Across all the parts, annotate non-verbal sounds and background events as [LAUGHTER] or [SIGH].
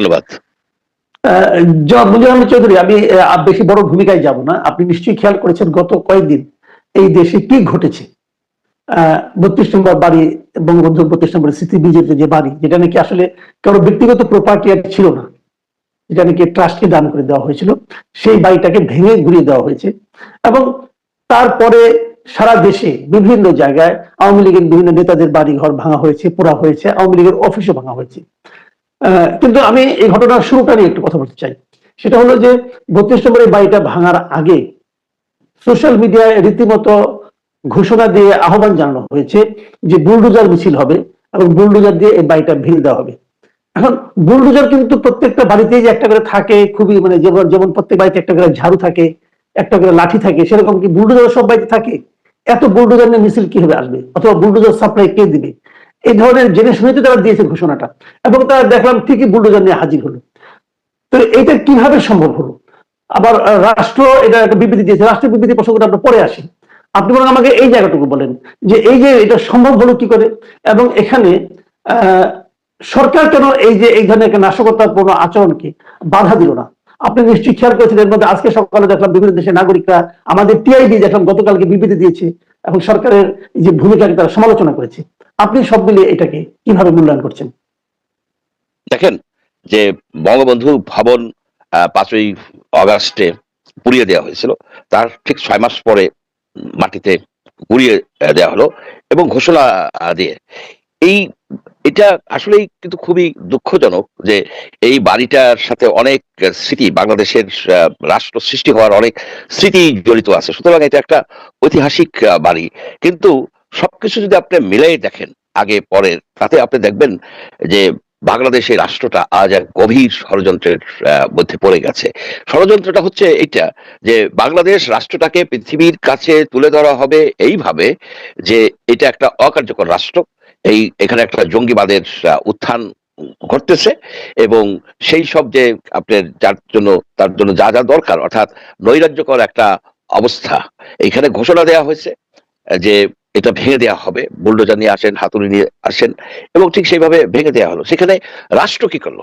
ধন্যবাদ। চৌধুরী, আমি বেশি বড় ভূমিকায় যাব না। আপনি নিশ্চয়ই খেয়াল করেছেন গত কয়েকদিন এই দেশে কি ঘটেছে। বত্রিশ নম্বর বাড়ি, বঙ্গবন্ধু বত্রিশ নম্বর যে বাড়ি, যেটা নাকি আসলে কারও ব্যক্তিগত প্রপার্টি আর ছিল না, যেটা নাকি ট্রাস্টকে দান করে দেওয়া হয়েছিল, সেই বাড়িটাকে ভেঙে ঘুরিয়ে দেওয়া হয়েছে এবং তারপরে সারা দেশে বিভিন্ন জায়গায় আওয়ামী লীগের বিভিন্ন নেতাদের বাড়ি ঘর ভাঙা হয়েছে, পোড়া হয়েছে, আওয়ামী লীগের অফিসও ভাঙা হয়েছে। কিন্তু আমি এই ঘটনার শুরুটা নিয়ে একটু কথা বলতে চাই। সেটা হলো যে বত্রিশ নম্বর এই বাড়িটা ভাঙার আগে সোশ্যাল মিডিয়ায় রীতিমতো ঘোষণা দিয়ে আহ্বান জানানো হয়েছে যে বুলডোজার মিছিল হবে এবং বুলডোজার দিয়ে এই বাড়িটা ভেঙে দেওয়া হবে। এখন বুলডোজার কিন্তু প্রত্যেকটা বাড়িতেই যে একটা করে থাকে, খুবই মানে যেমন যেমন প্রত্যেক বাড়িতে একটা করে ঝাড়ু থাকে, একটা করে লাঠি থাকে, সেরকম কি বুলডোজার সব বাড়িতে থাকে? এত বুলডোজার নিয়ে মিছিল কীভাবে আসবে? অথবা বুলডোজার সাপ্লাই কে দিবে? এই ধরনের জেনে শুনে তো তারা দিয়েছে ঘোষণাটা। এবং তারা দেখলাম ঠিকই বুলডোজার নিয়ে হাজির হলো। তো এটা কীভাবে সম্ভব হলো? আবার রাষ্ট্র এটা একটা বিবৃতি দিয়েছে। রাষ্ট্রের বিবৃতি প্রসঙ্গটা আমরা পরে আসি। আপনি বরং আমাকে এই জায়গাটুকু বলেন যে এই যে এটা সম্ভব হলো কি করে? এবং এখানে সরকার কেন এই যে এই ধরনের একটা নাশকতাপূর্ণ আচরণকে বাধা দিল না? আপনি নিশ্চয়ই খেয়াল করেছেন এর মধ্যে আজকে সকালে দেখলাম বিভিন্ন দেশের নাগরিকরা আমাদের টিআইবি দেখলাম গতকালকে বিবৃতি দিয়েছে এবং সরকারের যে ভূমিকাকে তারা সমালোচনা করেছে। আপনি সব মিলিয়ে এটাকে কীভাবে মূল্যায়ন করছেন? দেখেন, যে বঙ্গবন্ধু ভবন পাঁচই অগাস্টে পুড়িয়ে দেওয়া হয়েছিল, তার ঠিক ছয় মাস পরে মাটিতে গুড়িয়ে দেওয়া হলো এবং ঘোষণা দিয়ে। এই, এটা আসলেই কিন্তু খুবই দুঃখজনক যে এই বাড়িটার সাথে অনেক স্মৃতি, বাংলাদেশের রাষ্ট্র সৃষ্টি হওয়ার অনেক স্মৃতি জড়িত আছে। সুতরাং এটা একটা ঐতিহাসিক বাড়ি। কিন্তু সবকিছু যদি আপনি মিলাই দেখেন, আগে পরের তাতে আপনি দেখবেন যে বাংলাদেশের রাষ্ট্রটা আজ এক গভীর ষড়যন্ত্রের মধ্যে পড়ে গেছে। ষড়যন্ত্রটা হচ্ছে এটা যে বাংলাদেশ রাষ্ট্রটাকে পৃথিবীর কাছে তুলে ধরা হবে এইভাবে যে এটা একটা অকার্যকর রাষ্ট্র। এই, এখানে একটা জঙ্গিবাদের উত্থান ঘটতেছে এবং সেই সব যে আপনার যার জন্য, তার জন্য যা যা দরকার, অর্থাৎ নৈরাজ্যকর একটা অবস্থা। এখানে ঘোষণা দেওয়া হয়েছে যে এটা ভেঙে দেওয়া হবে। বুলডোজার নিয়ে আসেন, হাতুড়ি নিয়ে আসেন এবং ঠিক সেইভাবে ভেঙে দেওয়া হলো। সেখানে রাষ্ট্র কি করল?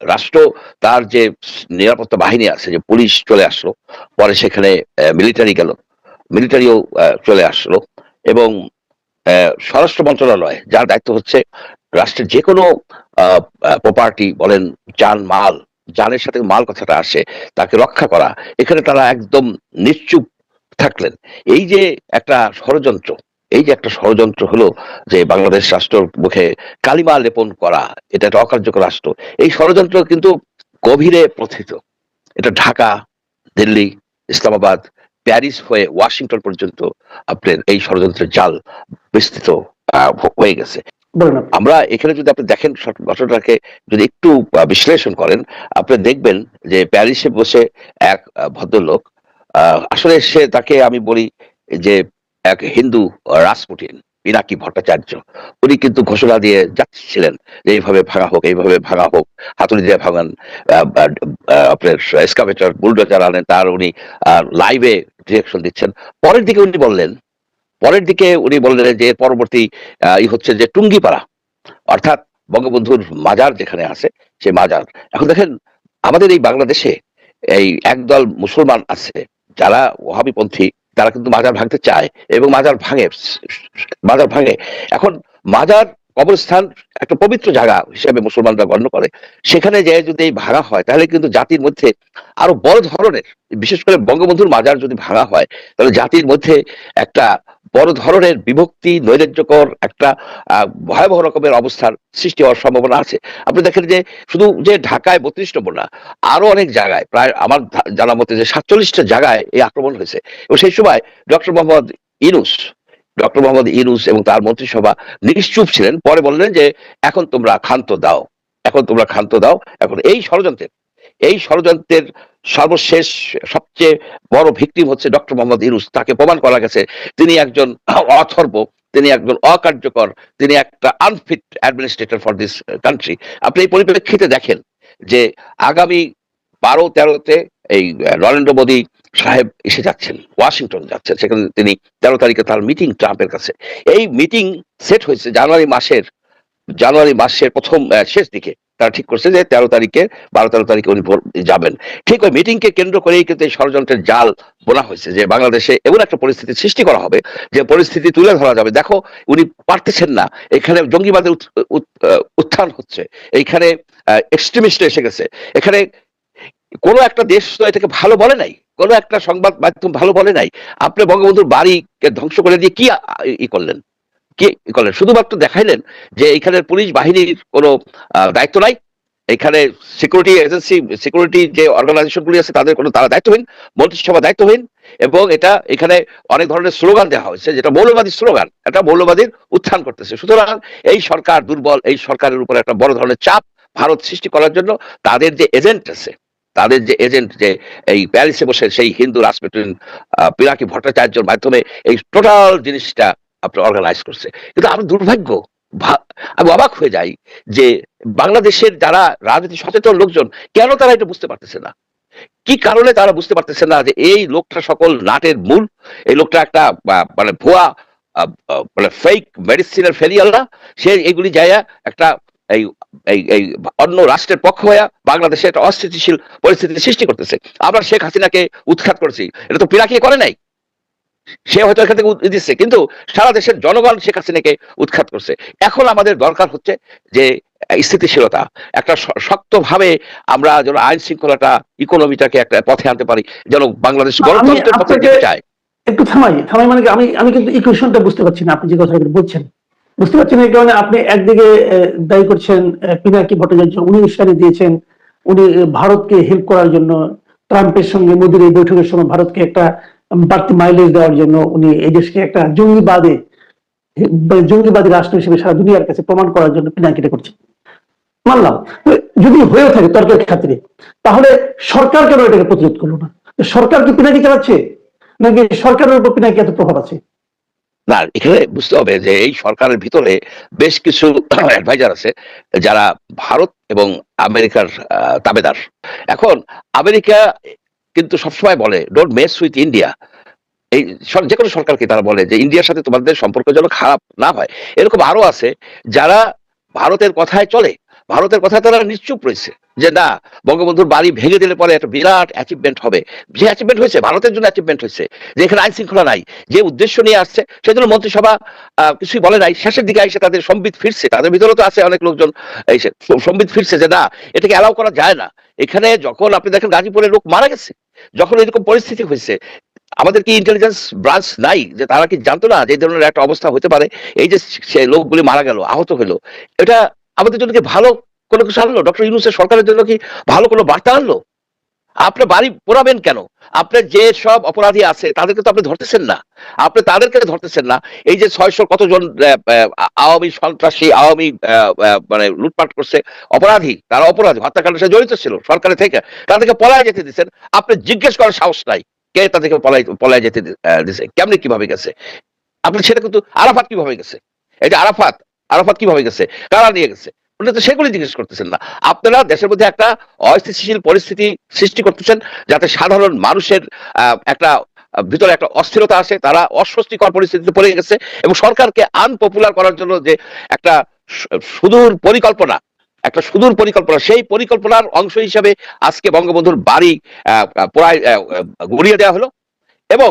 রাষ্ট্র তার যে নিরাপত্তা বাহিনী আছে, যে পুলিশ চলে আসলো, পরে সেখানে মিলিটারি গেল। মিলিটারিও চলে আসলো এবং স্বরাষ্ট্র মন্ত্রণালয়, যার দায়িত্ব হচ্ছে রাষ্ট্রের যে কোনো প্রপার্টি বলেন, যান, মাল, যানের সাথে মাল কথাটা আসে, তাকে রক্ষা করা, এখানে তারা একদম নিশ্চুপ থাকলেন। এই যে একটা ষড়যন্ত্র এই যে একটা ষড়যন্ত্র হলো যে বাংলাদেশ রাষ্ট্রের মুখে কালিমা লেপন করা এটা একটা অকার্যকর রাষ্ট্র। এই ষড়যন্ত্র কিন্তু গভীরে প্রথিত এটা ঢাকা দিল্লি ইসলামাবাদ প্যারিস হয়ে ওয়াশিংটন পর্যন্ত আপনার এই ষড়যন্ত্রের জাল বিস্তৃত হয়ে গেছে। আমরা এখানে যদি আপনি দেখেন ঘটনাটাকে যদি একটু বিশ্লেষণ করেন আপনি দেখবেন যে প্যারিসে বসে এক ভদ্রলোক আহ, আসলে সে তাকে আমি বলি যে এক হিন্দু রাসপুটিন পিনাকি ভট্টাচার্য। উনি কিন্তু ঘোষণা দিয়ে যাচ্ছিলেন যে এইভাবে ভাঙা হোক, এইভাবে ভাঙা হোক। হাতুড়ি দিয়ে ভাঙান আপনার এসকাভেটার বুলডোজার আনেন, তার উনি লাইভে ডিরেকশন দিচ্ছেন। পরের দিকে উনি বললেন, পরের দিকে উনি বললেন যে পরবর্তী ই হচ্ছে যে টুঙ্গিপাড়া। অর্থাৎ বঙ্গবন্ধুর মাজার যেখানে আছে, সে মাজার। এখন দেখেন, আমাদের এই বাংলাদেশে এই একদল মুসলমান আছে, যারা ওহাবিপন্থী তারা কিন্তু মাজার ভাঙতে চায় এবং মাজার ভাঙে মাজার ভাঙে। এখন মাজার কবরস্থান একটা পবিত্র জায়গা হিসেবে মুসলমানরা গণ্য করে। সেখানে যে যদি এই ভাঙা হয়, তাহলে কিন্তু জাতির মধ্যে আরও বড় ধরনের, বিশেষ করে বঙ্গবন্ধুর মাজার যদি ভাঙা হয়, তাহলে জাতির মধ্যে একটা বড় ধরনের বিভক্তি, নৈরাজ্যকর একটা ভয়াবহ রকমের অবস্থার সৃষ্টি হওয়ার সম্ভাবনা আছে। আপনি দেখেন যে, শুধু যে ঢাকায় বত্রিশ নম্বর না, আরও অনেক জায়গায়, প্রায় আমার জানা মতে যে সাতচল্লিশটা জায়গায় এই আক্রমণ হয়েছে। এবং সেই সময় ডক্টর মোহাম্মদ ইনুস ডক্টর মোহাম্মদ ইনুস এবং তার মন্ত্রিসভা নিশ্চুপ ছিলেন। পরে বললেন যে, এখন তোমরা ক্ষান্ত দাও, এখন তোমরা ক্ষান্ত দাও, এখন এই ষড়যন্ত্রের এই ষড়যন্ত্রের সর্বশেষ সবচেয়ে বড় ভিকটিম হচ্ছে ডক্টর মোহাম্মদ ইনুস তাকে প্রমাণ করা গেছে, তিনি একজন অথর্ব, তিনি একজন অকার্যকর, তিনি একটা unfit administrator for this country আপনি এই পরিপ্রেক্ষিতে দেখেন যে আগামী বারো, তেরোতে এই নরেন্দ্র মোদী সাহেব এসে যাচ্ছেন, ওয়াশিংটন যাচ্ছেন। সেখানে তিনি তেরো তারিখে তার মিটিং ট্রাম্পের কাছে। এই মিটিং সেট হয়েছে জানুয়ারি মাসের জানুয়ারি মাসের প্রথম শেষ দিকে তারা ঠিক করছে যে তেরো তারিখে, বারো তেরো তারিখে উনি যাবেন। ঠিক ওই মিটিংকে কেন্দ্র করেই কিন্তু এই ষড়যন্ত্রের জাল বোনা হয়েছে যে বাংলাদেশে এমন একটা পরিস্থিতি সৃষ্টি করা হবে যে পরিস্থিতি তুলে ধরা যাবে। দেখো, উনি পারতেছেন না। এখানে জঙ্গিবাদের উত্থান হচ্ছে। এইখানে এক্সট্রিমিস্ট এসে গেছে। এখানে কোনো একটা দেশ তো এটাকে ভালো বলে নাই। কোনো একটা সংবাদ মাধ্যম ভালো বলে নাই। আপনি বঙ্গবন্ধুর বাড়িকে ধ্বংস করে দিয়ে কি ই করলেন? কি করলেন? শুধুমাত্র দেখাইলেন যে এখানের পুলিশ বাহিনীর কোনো দায়িত্ব নাই। এখানে সিকিউরিটি এজেন্সি সিকিউরিটি যে অর্গানাইজেশন গুলি আছে তাদের কোনো তারা দায়িত্বহীন, মন্ত্রিসভা দায়িত্বহীন, এবং এটা এখানে অনেক ধরনের স্লোগান দেওয়া হয়েছে, যেটা মৌলবাদী স্লোগান, এটা মৌলবাদীর উত্থান করতেছে। সুতরাং এই সরকার দুর্বল, এই সরকারের উপর একটা বড় ধরনের চাপ ভারত সৃষ্টি করার জন্য তাদের যে এজেন্ট আছে, তাদের যে এজেন্ট যে এই প্যারিসে বসে সেই হিন্দু রাজপ্রেসিডেন্ট পিনাকি ভট্টাচার্যের মাধ্যমে এই টোটাল জিনিসটা আপনার অর্গানাইজ করছে। কিন্তু আমি দুর্ভাগ্য আমি অবাক হয়ে যাই যে বাংলাদেশের যারা রাজনীতি সচেতন লোকজন, কেন তারা এটা বুঝতে পারতেছে না? কি কারণে তারা বুঝতে পারতেছে না যে এই লোকটা সকল নাটের মূল, এই লোকটা একটা মানে ভুয়া মানে ফেক মেডিসিনের ফেরিয়ালরা সে এগুলি যায় একটা, এই এই এই অন্য রাষ্ট্রের পক্ষ হয়ে বাংলাদেশে একটা অস্থিতিশীল পরিস্থিতি সৃষ্টি করতেছে। আমরা শেখ হাসিনাকে উৎখাত করেছি। এটা তো পিরাকি করে নাই। সে হয়তো এখান থেকে দিচ্ছে কিন্তু সারা দেশের জনগণ শেখ হাসিনাকে উৎখাত করছে। এখন আমাদের দরকার হচ্ছে যে স্থিতিশীলতা। একটা শক্ত ভাবে আমরা যেন আইন শৃঙ্খলাটা ইকোনমিটাকে একটা পথে আনতে পারি যেন বাংলাদেশ গণতন্ত্রের পথে যেতে চায় একটু থামাই থামাই মানে আমি আমি কিন্তু ইকুয়েশনটা বুঝতে পারছি না আপনি যে কথাগুলো বলছেন। বুঝতে পারছেন এই কারণে আপনি একদিকে দায়ী করছেন পিনাকি ভট্টাচার্য উনি উস্কানি দিয়েছেন উনি ভারতকে হেল্প করার জন্য ট্রাম্পের সঙ্গে মোদীর এই বৈঠকের সময় ভারতকে একটা বাড়তি মাইলেজ দেওয়ার জন্য উনি এই দেশকে একটা জঙ্গিবাদে মানে জঙ্গিবাদী রাষ্ট্র হিসেবে সারা দুনিয়ার কাছে প্রমাণ করার জন্য পিনাকিটা করছেন মানলাম। যদি হয়েও থাকে তর্কের খাতিরে, তাহলে সরকার কেন এটাকে প্রতিরোধ করল না? সরকার কি পিনাকি চালাচ্ছে? নাকি সরকারের উপর পিনাকি এত প্রভাব আছে? না, এখানে বুঝতে হবে যে এই সরকারের ভিতরে বেশ কিছু [COUGHS] অ্যাডভাইজার আছে, যারা ভারত এবং আমেরিকার তাবেদার। এখন আমেরিকা কিন্তু সবসময় বলে ডোন্ট মেস উইথ ইন্ডিয়া এই যে কোনো সরকারকে তারা বলে যে ইন্ডিয়ার সাথে তোমাদের সম্পর্ক যেন খারাপ না হয়। এরকম আরও আছে যারা ভারতের কথায় চলে। ভারতের কথায় তারা নিশ্চুপ রয়েছে যে না বঙ্গবন্ধুর বাড়ি ভেঙে দিলে পরে একটা বিরাট অ্যাচিভমেন্ট হবে। যে অ্যাচিভমেন্ট হয়েছে ভারতের জন্য অ্যাচিভমেন্ট হয়েছে যে এখানে আইন শৃঙ্খলা নাই যে উদ্দেশ্য নিয়ে আসছে সেজন্য মন্ত্রিসভা আহ, কিছুই বলে নাই। শেষের দিকে এসে তাদের সম্বিত ফিরছে। তাদের ভিতরে তো আছে অনেক লোকজন এসে সম্বিত ফিরছে যে না এটাকে অ্যালাউ করা যায় না। এখানে যখন আপনি দেখেন গাজীপুরের লোক মারা গেছে যখন এরকম পরিস্থিতি হয়েছে, আমাদের কি ইন্টেলিজেন্স ব্রাঞ্চ নাই? যে তারা কি জানতো না যে ধরনের একটা অবস্থা হতে পারে? এই যে সে লোকগুলি মারা গেল, আহত হলো, এটা আমাদের জন্য কি ভালো কোনো কিছু আনলো? ডক্টর ইউনুসের সরকারের জন্য কি ভালো কোনো বার্তা আনলো? আপনি বাড়ি পোড়াবেন কেন? আপনার যে সব অপরাধী আছে, তাদেরকে তো আপনি ধরতেছেন না। আপনি তাদেরকে ধরতেছেন না। এই যে ছয়শো কতজন আওয়ামী সন্ত্রাসী, আওয়ামী মানে লুটপাট করছে, অপরাধী, তারা অপরাধী হত্যাকাণ্ডের সাথে জড়িত ছিল, সরকারের থেকে। তাদেরকে পলায় যেতে দিচ্ছেন আপনি জিজ্ঞেস করার সাহস নাই, কে তাদেরকে পলাই পলায় যেতে দিছে, কেমনি কীভাবে গেছে? আপনি সেটা কিন্তু আরাফাত কীভাবে গেছে? এই যে আরাফাত আরাফাত কীভাবে গেছে? কারা নিয়ে গেছে? উনি তো সেগুলি জিজ্ঞেস করতেছেন না। আপনারা দেশের মধ্যে একটা অস্থিতিশীল পরিস্থিতি সৃষ্টি করতেছেন যাতে সাধারণ মানুষের একটা ভিতরে একটা অস্থিরতা আসে, তারা অস্বস্তিকর পরিস্থিতিতে পড়ে গেছে এবং সরকারকে আনপপুলার করার জন্য যে একটা সুদূর পরিকল্পনা, একটা সুদূর পরিকল্পনা, সেই পরিকল্পনার অংশ হিসাবে আজকে বঙ্গবন্ধুর বাড়ি প্রায় গড়িয়ে দেওয়া হলো এবং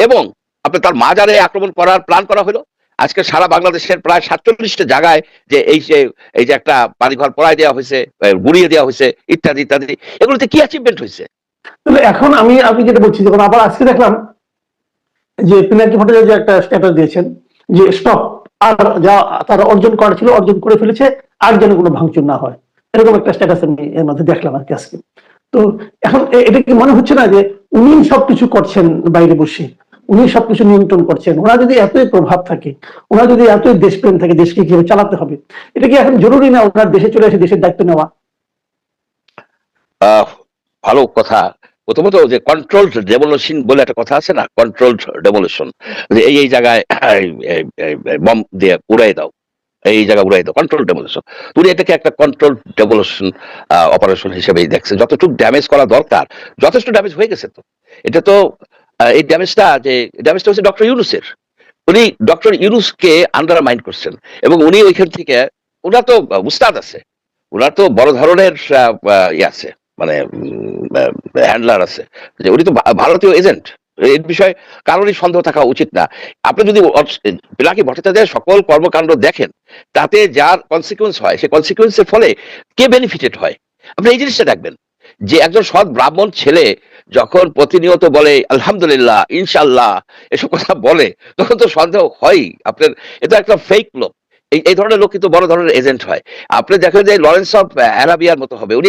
এবং আপনার তার মাজারে আক্রমণ করার প্ল্যান করা হলো। আজকে সারা বাংলাদেশের প্রায় সাতচল্লিশটা জায়গায় যে এই যে এই যে একটা বাড়িঘর পড়ায় দেওয়া হয়েছে গুড়িয়ে দেওয়া হয়েছে, ইত্যাদি ইত্যাদি, এগুলোতে কি অ্যাচিভমেন্ট হয়েছে? এখন আমি আমি যেটা বলছি, যখন আবার আজকে দেখলাম যে পিনাকি ভট্টাচার্য একটা স্ট্যাটাস দিয়েছেন, যে স্টপ আর যা তারা অর্জন করা ছিল, অর্জন করে ফেলেছে, আর যেন কোনো ভাঙচুর না হয়। এরকম একটা স্ট্যাটাস আমি এর মধ্যে দেখলাম আর কি আজকে। তো এখন এটা কি মনে হচ্ছে না যে উনি সবকিছু করছেন বাইরে বসে? উনি সবকিছু নিয়ন্ত্রণ করছেন। ওনার যদি এতই প্রভাব থাকে, ওনার যদি এতই দেশপ্রেম থাকে, দেশকে কীভাবে চালাতে হবে, এটা কি এখন জরুরি না ওনার দেশে চলে এসে দেশের দায়িত্ব নেওয়া? ভালো কথা। প্রথমত যে কন্ট্রোল ডেভলিউশন বলে একটা কথা আছে না? কন্ট্রোল ডেভলিউশন যে এই এই জায়গায় বম দিয়ে উড়াই দাও। এই জায়গা উড়াই দাও। কন্ট্রোল ডেভলিউশন উনি এটাকে একটা কন্ট্রোল ডেভলিউশন অপারেশন হিসেবেই দেখছে যতটুকু ড্যামেজ করা দরকার, যথেষ্ট ড্যামেজ হয়ে গেছে তো। এটা তো এই ড্যামেজটা যে ড্যামেজটা হচ্ছে ডক্টর ইউনুসের উনি ডক্টর ইউনুসকে আন্ডারমাইন্ড করছেন এবং উনি ওইখান থেকে ওনার তো উস্তাদ আছে ওনার তো বড় ধরনের ইয়ে আছে মানে হ্যান্ডলার আছে। যে উনি তো ভারতীয় এজেন্ট এর বিষয়ে কারোরই সন্দেহ থাকা উচিত না। আপনি যদি পিনাকি ভট্টাচার্যের সকল কর্মকাণ্ড দেখেন, তাতে যার কনসিকুয়েন্স হয় সেই কনসিকুয়েন্সের ফলে কে বেনিফিটেড হয়? আপনি এই জিনিসটা দেখবেন। যে একজন সৎ ব্রাহ্মণ ছেলে যখন প্রতিনিয়ত বলে আলহামদুলিল্লাহ ইনশাল্লাহ এসব কথা বলে তখন তো সন্দেহ হয় আপনার এটা একটা ফেক লোক। এই এই ধরনের লোক কিন্তু বড় ধরনের এজেন্ট হয়। আপনি দেখেন যে লরেন্স অফ অ্যারাবিয়ার মতো হবে। উনি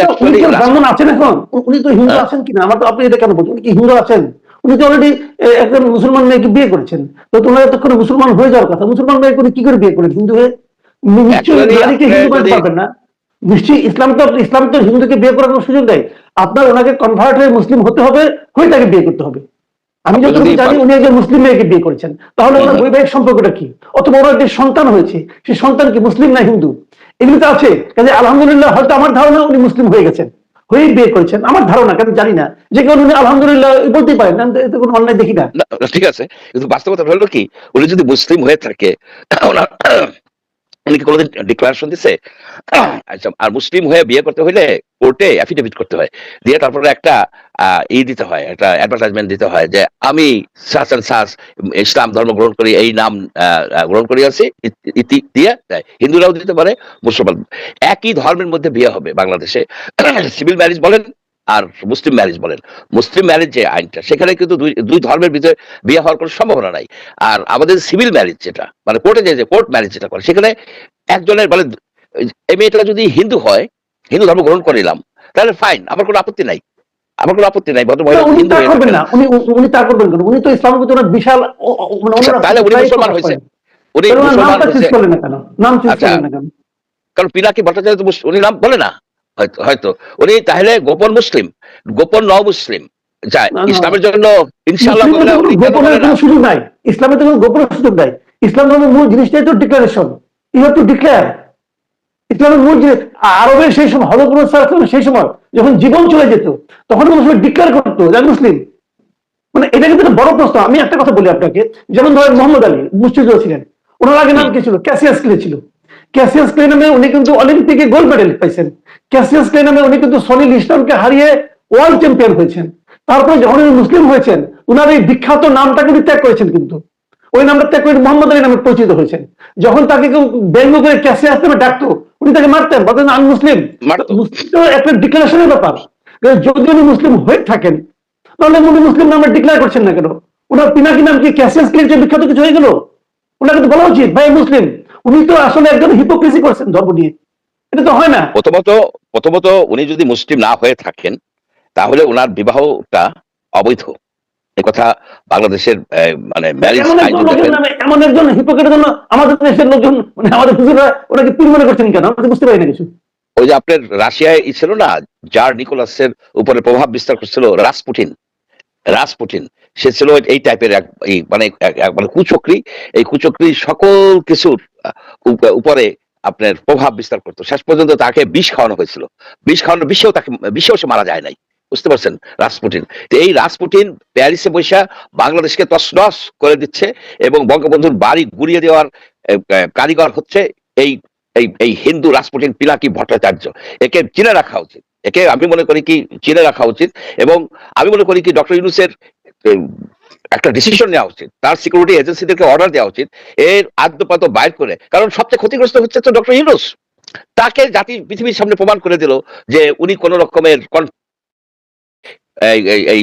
ব্রাহ্মণ আছেন এখন। উনি তো হিন্দু হ্যাঁ। আছেন কিনা? আমার তো আপনি এটা কেন বলছেন? উনি কি হিন্দু আছেন? উনি তো অলরেডি একজন মুসলমান মেয়েকে বিয়ে করেছেন। তো তোমরা এতক্ষণ মুসলমান হয়ে যাওয়ার কথা। মুসলমান মেয়ে করে কি করে বিয়ে করেন হিন্দু হয়ে? নিশ্চয়ই নারীকে হিন্দু পারবেন না। নিশ্চয়ই ইসলাম তো ইসলাম তো হিন্দুকে বিয়ে করার সুযোগ দেয় আপনার ওনাকে কনভার্ট হয়ে মুসলিম হতে হবে হয়ে তাকে বিয়ে করতে হবে। আমি যতটুকু জানি উনি একজন মুসলিম মেয়েকে বিয়ে করেছেন। তাহলে ওনার বৈবাহিক সম্পর্কটা কি? অথবা ওনার যে সন্তান হয়েছে সেই সন্তান কি মুসলিম না হিন্দু? এগুলো তো আছে। কাজে আলহামদুলিল্লাহ হয়তো আমার ধারণা উনি মুসলিম হয়ে গেছেন। হয়েই বিয়ে করেছেন। আমার ধারণা কেন জানি না। যে কেউ উনি আলহামদুলিল্লাহ বলতেই পারেন আমি এতে কোনো অন্যায় দেখি না। ঠিক আছে। কিন্তু বাস্তবতা হলো কি উনি যদি মুসলিম হয়ে থাকে কোনোদিন ডিক্লারেশন দিছে? আচ্ছা আর মুসলিম হয়ে বিয়ে করতে হলে কোর্টে অ্যাফিডেভিট করতে হয়। দিয়ে তারপরে একটা ই দিতে হয়, একটা অ্যাডভার্টাইজমেন্ট দিতে হয় যে, আমি অ্যান্ড ইসলাম ধর্ম গ্রহণ করি, এই নাম গ্রহণ করি আছি ইতি দিয়ে দেয়। হিন্দুরাও দিতে পারে, মুসলমান। একই ধর্মের মধ্যে বিয়ে হবে বাংলাদেশে। [CLEARS THROAT] সিভিল ম্যারেজ বলেন আর মুসলিম ম্যারেজ বলেন। মুসলিম ম্যারেজ যে আইনটা সেখানে কিন্তু দুই দুই ধর্মের ভিতরে বিয়ে হওয়ার কোনো সম্ভাবনা নাই। আর আমাদের সিভিল ম্যারেজ যেটা মানে কোর্টে যে কোর্ট ম্যারেজ যেটা করে সেখানে একজনের বলে এই মেয়েটা যদি হিন্দু হয় হিন্দু ধর্ম গ্রহণ করিলাম তাহলে ফাইন আমার কোনো আপত্তি নাই। আমার কোনো আপত্তি নাই ভদ্র মহিলা হিন্দু করবেন না উনি উনি তা করবেন কেন উনি তো ইসলামের ওনার বিশাল মানে আচ্ছা, তাহলে উনি মুসলমান হয়েছে। উনি মুসলমান হয়েছে। না নাম চুজ আচ্ছা। না কেন? কারণ পিনাকি ভট্টাচার্য তো উনি নাম বলে না। হয়তো হয়তো। উনি তাহলে গোপন মুসলিম গোপন ন মুসলিম যায়। ইসলামের জন্য গোপনের কোনো সুযোগ নাই। ইসলামের তো কোনো গোপনের সুযোগ নাই। ইসলাম ধর্মের মূল জিনিসটাই তো declaration you have to declare ইসলামের মূল জিনিস আরবের সেই সময় হজরত সেই সময় যখন জীবন চলে যেত তখন মুসলিম ডিক্লেয়ার করতো যে মুসলিম। মানে এটা কিন্তু একটা বড় প্রশ্ন। আমি একটা কথা বলি আপনাকে। যেমন ধরেন মোহাম্মদ আলী মুষ্টিযোদ্ধা ছিলেন। ওনার আগে নাম কি ছিল? ক্যাসিয়াস ক্লে ছিল। ক্যাসিয়াস ক্লে নামে উনি কিন্তু অলিম্পিকে গোল্ড মেডেল পাইছেন। ক্যাসিয়াস ক্লে নামে উনি কিন্তু সলিল ইসলামকে হারিয়ে ওয়ার্ল্ড চ্যাম্পিয়ন হয়েছেন। তারপরে যখন উনি মুসলিম হয়েছেন উনার এই বিখ্যাত নামটা কিন্তু ত্যাগ করেছেন কিন্তু। ওই নামটা ত্যাগ করে মোহাম্মদ আলী নামে পরিচিত হয়েছেন। যখন তাকে কেউ ব্যঙ্গ করে ক্যাসিয়াস নামে ডাকতো উনি তাকে মারতেন বলতেন আমি মুসলিম। একটা ডিক্লারেশনের ব্যাপার। যদি উনি মুসলিম হয়ে থাকেন তাহলে উনি মুসলিম নামে ডিক্লেয়ার করছেন না কেন? ওনার পিনাকি নাম কি ক্যাসিয়াস বিখ্যাত কিছু হয়ে গেল? ওনাকে তো বলা উচিত ভাই মুসলিম। উনি তো আসলে একজন হিপোক্রেসি করছেন ধর্ম নিয়ে। এটা তো হয় না। প্রথমত প্রথমত উনি যদি মুসলিম না হয়ে থাকেন তাহলে ওনার বিবাহটা অবৈধ। কথা বাংলাদেশের মানে ম্যারেজ এমন একজন হিপোক্রেটের জন্য আমাদের দেশের লোকজন মানে আমাদের হুজুররা ওনাকে পীর মনে করছেন কেন? আমরা বুঝতে পারি না কিছু। ওই যে আপনার রাশিয়ায় ই ছিল না জার নিকোলাসের উপরে প্রভাব বিস্তার করছিল রাসপুটিন রাসপুটিন সে ছিল এই টাইপের মানে এক- এক- মানে কুচক্রি। এই কুচক্রি সকল কিছুর উপরে আপনার প্রভাব বিস্তার করতো। শেষ পর্যন্ত তাকে বিষ খাওয়ানো হয়েছিল। বিষ খাওয়ানো বিষেও তাকে, বিষেও সে মারা যায় নাই। বুঝতে পারছেন? রাসপুটিন এই রাসপুটিন প্যারিসে বৈশা বাংলাদেশকে তছনছ করে দিচ্ছে এবং বঙ্গবন্ধুর বাড়ি গুড়িয়ে দেওয়ার কারিগর হচ্ছে এই এই এই হিন্দু রাসপুটিন পিলাকি ভট্টাচার্য। একে চিনে রাখা উচিত। একে আমি মনে করি কি, চিনে রাখা উচিত। এবং আমি মনে করি কি, ডক্টর ইউনুসের একটা ডিসিশন নেওয়া উচিত। তার সিকিউরিটি এজেন্সিদেরকে অর্ডার দেওয়া উচিত, এর আদ্যপাত বাইর করে। কারণ সবচেয়ে ক্ষতিগ্রস্ত হচ্ছে তো ডক্টর ইউনুস তাকে জাতি, পৃথিবীর সামনে প্রমাণ করে দিল যে উনি কোন রকমের এই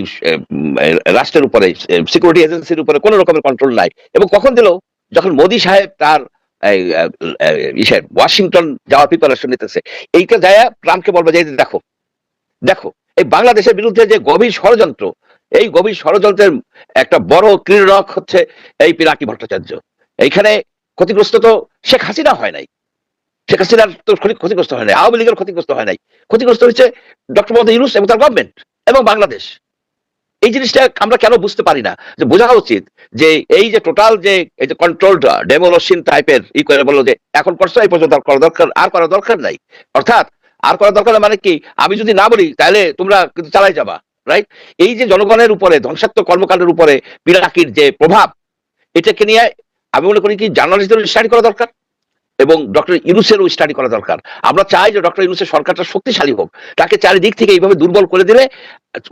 রাষ্ট্রের উপরে সিকিউরিটি এজেন্সির উপরে কোন রকমের কন্ট্রোল নাই। এবং কখন দিল? যখন মোদি সাহেব তার ওয়াশিংটন যাওয়ার প্রিপারেশন নিতেছে। এইটা যায় ট্রাম্পকে বলবে যে দেখো দেখো, এই বাংলাদেশের বিরুদ্ধে যে গভীর ষড়যন্ত্র এই গভীর ষড়যন্ত্রের একটা বড় ক্রীড়ক হচ্ছে এই পিনাকি ভট্টাচার্য। এইখানে ক্ষতিগ্রস্ত তো শেখ হাসিনা হয় নাই। শেখ হাসিনার তো ক্ষতিগ্রস্ত হয় নাই। আওয়ামী লীগের ক্ষতিগ্রস্ত হয় নাই। ক্ষতিগ্রস্ত হচ্ছে ডক্টর মোহাম্মদ ইউনুস এবং তার গভর্নমেন্ট এবং বাংলাদেশ। এই জিনিসটা আমরা কেন বুঝতে পারি না? যে বোঝা উচিত যে এই যে টোটাল যে এই যে কন্ট্রোলড ডেমোলশন টাইপের ই করে বলল যে এখন করছ এই পর্যন্ত করা দরকার, আর করা দরকার নাই। অর্থাৎ আর করা দরকার মানে কি? আমি যদি না বলি তাহলে তোমরা কিন্তু চালাই যাবা। রাইট এই যে জনগণের উপরে, ধ্বংসাত্মক কর্মকাণ্ডের উপরে পিরাকির যে প্রভাব, এটাকে নিয়ে আমি মনে করি কি জার্নালিস্টদের স্টাডি করা দরকার এবং ডক্টর ইউনুসেরও স্টাডি করা দরকার। আমরা চাই যে ডক্টর ইউনুসের সরকারটা শক্তিশালী হোক। তাকে চারিদিক থেকে এইভাবে দুর্বল করে দিলে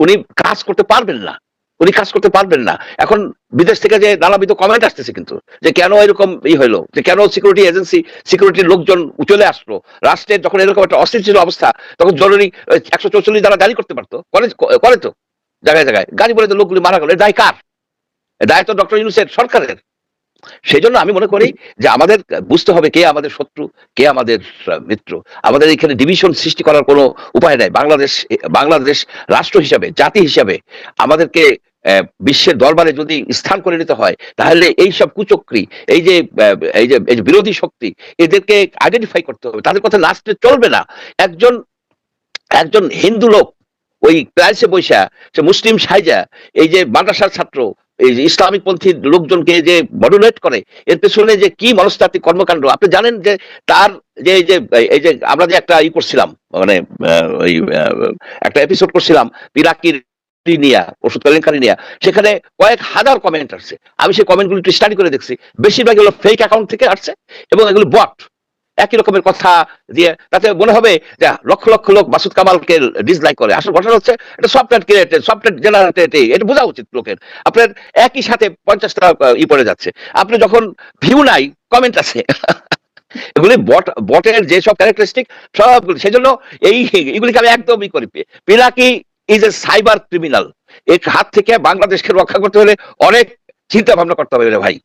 উনি কাজ করতে পারবেন না। উনি কাজ করতে পারবেন না। এখন বিদেশ থেকে যে নানাবিধ কমেন্ট আসতেছে কিন্তু, যে কেন এরকম ই হলো যে কেন সিকিউরিটি এজেন্সি সিকিউরিটির লোকজন চলে আসলো? রাষ্ট্রের যখন এরকম একটা অস্থিতিশীল অবস্থা, তখন জরুরি একশো চৌচল্লিশ দ্বারা জারি করতে পারতো। করে তো, জায়গায় জায়গায়। গাড়ি বলে তো লোকগুলি মারা গেল। দায় কার? দায় তো ডক্টর ইউনুসের সরকারের। সেই জন্য আমি মনে করি যে আমাদের, বুঝতে হবে কে আমাদের শত্রু, কে আমাদের মিত্র। আমাদের এখানে ডিভিশন সৃষ্টি করার কোনো উপায় নাই। বাংলাদেশ বাংলাদেশ রাষ্ট্র হিসাবে, জাতি হিসাবে আমাদেরকে বিশ্বের দরবারে যদি স্থান করে নিতে হয়, তাহলে এই সব কুচক্রি, এই যে এই যে বিরোধী শক্তি, এদেরকে আইডেন্টিফাই করতে হবে। তাদের কথা নাচতে চলবে না। একজন একজন হিন্দু লোক, ওই প্যারিসে বৈশা সে মুসলিম সাইজা, এই যে মাদ্রাসার ছাত্র, এই যে ইসলামিক পন্থী লোকজনকে যে মডুলেট করে, এর পেছনে যে কি মনস্তাত্ত্বিক কর্মকাণ্ড, আপনি জানেন যে তার যে, এই যে এই যে আমরা যে একটা ই করছিলাম মানে একটা এপিসোড করছিলাম, পিরাকির নিয়া ওষুধ কেলেঙ্কারি নিয়া। সেখানে কয়েক হাজার কমেন্ট আসছে। আমি সেই কমেন্টগুলো একটু স্টাডি করে দেখছি। বেশিরভাগ এগুলো ফেক অ্যাকাউন্ট থেকে আসছে এবং এগুলো বট একই রকমের কথা দিয়ে, তাতে মনে হবে যে লক্ষ লক্ষ লোক মাসুদ কামালকে ডিসলাইক করে। ঘটনা হচ্ছে, এটা সফটওয়্যার ক্রিয়েটেড সফটওয়্যার জেনারেটেড এটা বোঝা উচিত লোকের। আপনার একই সাথে পঞ্চাশটা ই পড়ে যাচ্ছে। আপনি যখন ভিউ নাই কমেন্ট আছে। এগুলি বট বটের যে সব ক্যারেক্টারিস্টিক সবগুলি। সেই জন্য এই, এগুলিকে আমি একদমই করি। Pinaki is a cyber criminal এর হাত থেকে বাংলাদেশকে রক্ষা করতে হলে অনেক চিন্তা ভাবনা করতে হবে রে ভাই।